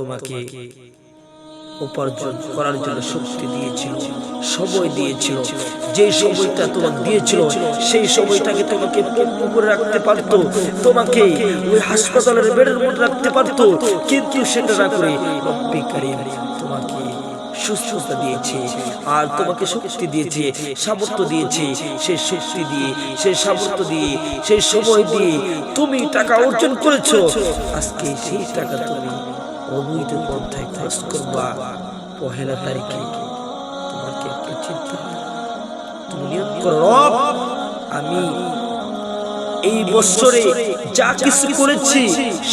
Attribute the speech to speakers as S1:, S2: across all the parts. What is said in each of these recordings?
S1: তোমাকে উপার্জন করার জন্য শক্তি দিয়েছিল, সময় দিয়েছিল। যে সময়টা তোমাকে দিয়েছিল, সেই সময়টাকে তোমাকে পঙ্গু করে রাখতে পারতো। তোমাকে ওই হাসপাতালের বেডের মধ্যে রাখতে পারতো। কিন্তু সেটা না করে তোমাকে সুস্থতা দিয়েছে, আর তোমাকে শক্তি দিয়েছে, সামর্থ্য দিয়েছে। সেই শক্তি দিয়ে সেই সামর্থ্য দিয়ে সেই সময় দিয়ে তুমি টাকা অর্জন করেছ। আজকে সেই টাকা তুমি অবৈধ পন্থায় খরচ করবা পহেলা তারিখে। তোমার কি একটা চিন্তা তুমি নিয়োগ করো। আমি এই বছরে যা কিছু করেছি,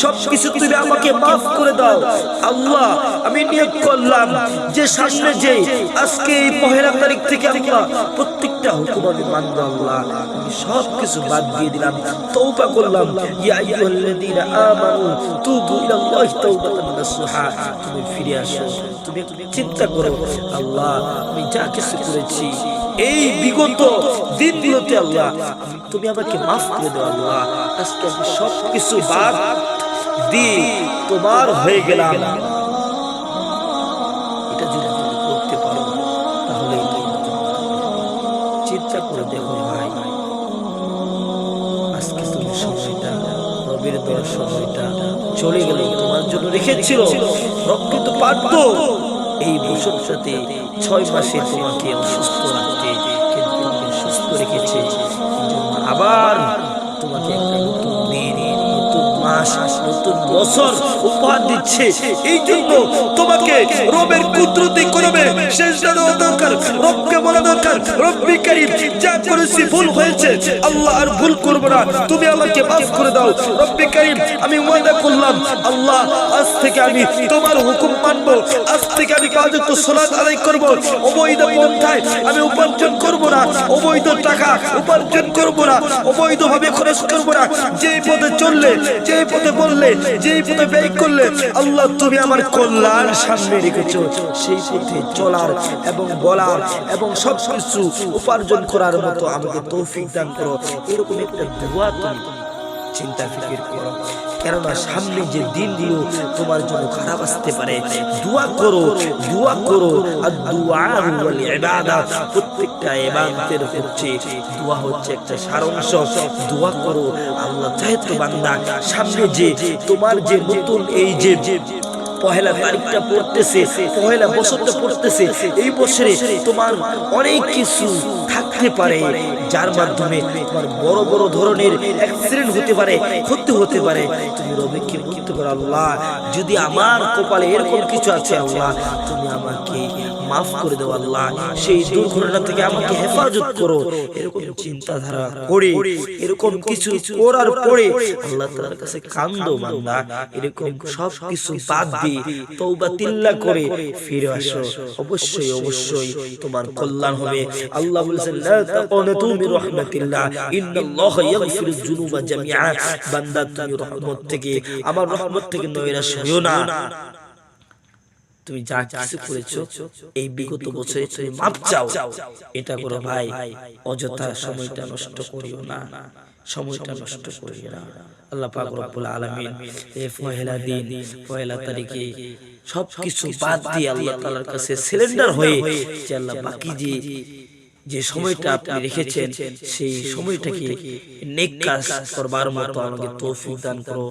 S1: সব কিছু তুমি আমাকে মাফ করে দাও। আল্লাহ, আমি নিয়োগ করলাম যে সামনে যে আজকে এই পহেলা তারিখ থেকে আল্লাহ প্রত্যেকটা হুকুম আমি মানবো আল্লাহ। আমি সব কিছু বাদ দিয়ে দিলাম তৌবা করলাম। ইয়া আইয়ুহাল্লাযীনা আমানু তুবু ইলাল্লাহি তাওবাতান নাসুহা। তুমি ফিরে আসো, তুমি চিন্তা করো, আল্লাহ, আমি যা কিছু করেছি এই বিগত দিনগুলোতে আল্লাহ, তুমি আমাকে মাফ করে দাও আল্লাহ। আজকে আমি সব কিছু বাদ দিয়ে তোমার হয়ে গেলাম। এটা যদি তুমি করতে পারো, তাহলে চিন্তা করে দেখো ভাই, আজকে তুমি সময়টা, রবির দেওয়ার সময়টা চলে গেল, তোমার জন্য রেখেছিল রব কিন্তু পারতো। এই বছরটাতে ছয় মাসে তোমাকে অসুস্থ বছর উপহার দিচ্ছে। এই জন্য তোমাকে রবের কুদরতি করবে শেষ দরকার। রবকে বলা দরকার, রব্বি কারীম, যা করেছি ভুল হয়েছে, আল্লাহ আর ভুল করব না। তুমি আমাকে মাফ করে দাও। রব্বি কারীম, আমি ওয়াদা করলাম, আল্লাহ, আজ থেকে আমি তোমার হুকুম মানবো। আজ থেকে আমি পাঁচ ওয়াক্ত সালাত আদায় করব। অবৈধ পন্থায় আমি উপার্জন করব না। অবৈধ টাকা উপার্জন করব না। অবৈধ ভাবে খরচ করব না। যে পথে চললে, যে পথে বললে যে পথে ব্যয় করলে আল্লাহ তুমি আমার কল্যাণ সামনে রেখেছো। সেই পথে চলার এবং বলার এবং সব কিছু উপার্জন করার মতো আমাকে তৌফিক দান করো। এরকম একটা দোয়া তুমি চিন্তা ফিকির করো। কেননা সামনে যে দিনগুলো তোমার জন্য খারাপ আসতে পারে দোয়া করো দোয়া করো আর দোয়া ইবাদত ইবাদতের হচ্ছে দোয়া হচ্ছে একটা সারাংশ। দোয়া করো আল্লাহ চাহে তো বান্দা সামনে যে তোমার যে নতুন এই যে পহেলা তারিখটা পড়তেছে পহেলা বছরটা পড়তেছে এই বছরে তোমার অনেক কিছু থাকতে পারে যার মাধ্যমে তোমার বড় বড় ধরনের অ্যাক্সিডেন্ট হতে পারে ক্ষতি হতে পারে। তুমি রবিকে বলতে পারো আল্লাহ? যদি আমার কপালে এরকম কিছু আছে আল্লাহ তুমি আমাকে মাফ করে দাও আল্লাহ। সেই দুর্ঘটনা থেকে আমাকে হেফাজত করো। এরকম চিন্তাধারা করে, এরকম কিছু করার পরে আল্লাহ তাআলার কাছে কান্দো বান্দা। এরকম সব কিছু বাদ দিয়ে তওবা তিল্লা করে ফিরে আসো। অবশ্যই অবশ্যই তোমার কল্যাণ হবে। আল্লাহ বলেছেন, লা তাকুনাতু মির রাহমাতিল্লাহ ইন্নাল্লাহা ইয়াগফিরুয যুনুবা জামিআ। বান্দা, তুমি রহমত থেকে, আমার রহমত থেকে নৈরাশ হইও না। তুমি যা কিছু করেছ এই বিগত বছরে তুমি মাপ চাও। এটা করো ভাই অযথা সময়টা নষ্ট করিও না। সময়টা নষ্ট করিও না। আল্লাহ পাক রব্বুল আলামিন এই পহেলা দিন পহেলা তারিখে সব কিছু বাদ দিয়ে আল্লাহ তাআলার কাছে সিলিন্ডার হয়ে যে আল্লাহ বাকি যে যে সময়টা আপনি রেখেছেন সেই সময়টাকে নেক কাজ করবার মতো আমাকে তৌফিক দান করো।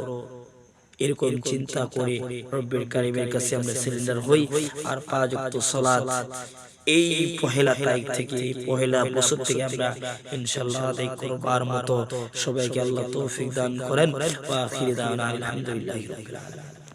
S1: এরকম চিন্তা করে রব্বের কারিমের কাছে আমরা সিলিন্ডার হই আর পাঁচ সলাদ এই পহেলা তারিখ থেকে পহেলা বছর থেকে আমরা ইনশাল্লাহ আদায় করবার মতো সবাইকে আল্লাহ তৌফিক দান করেন ওয়া আখিরি দাওয়ানা আলহামদুলিল্লাহি রাব্বিল আলামিন।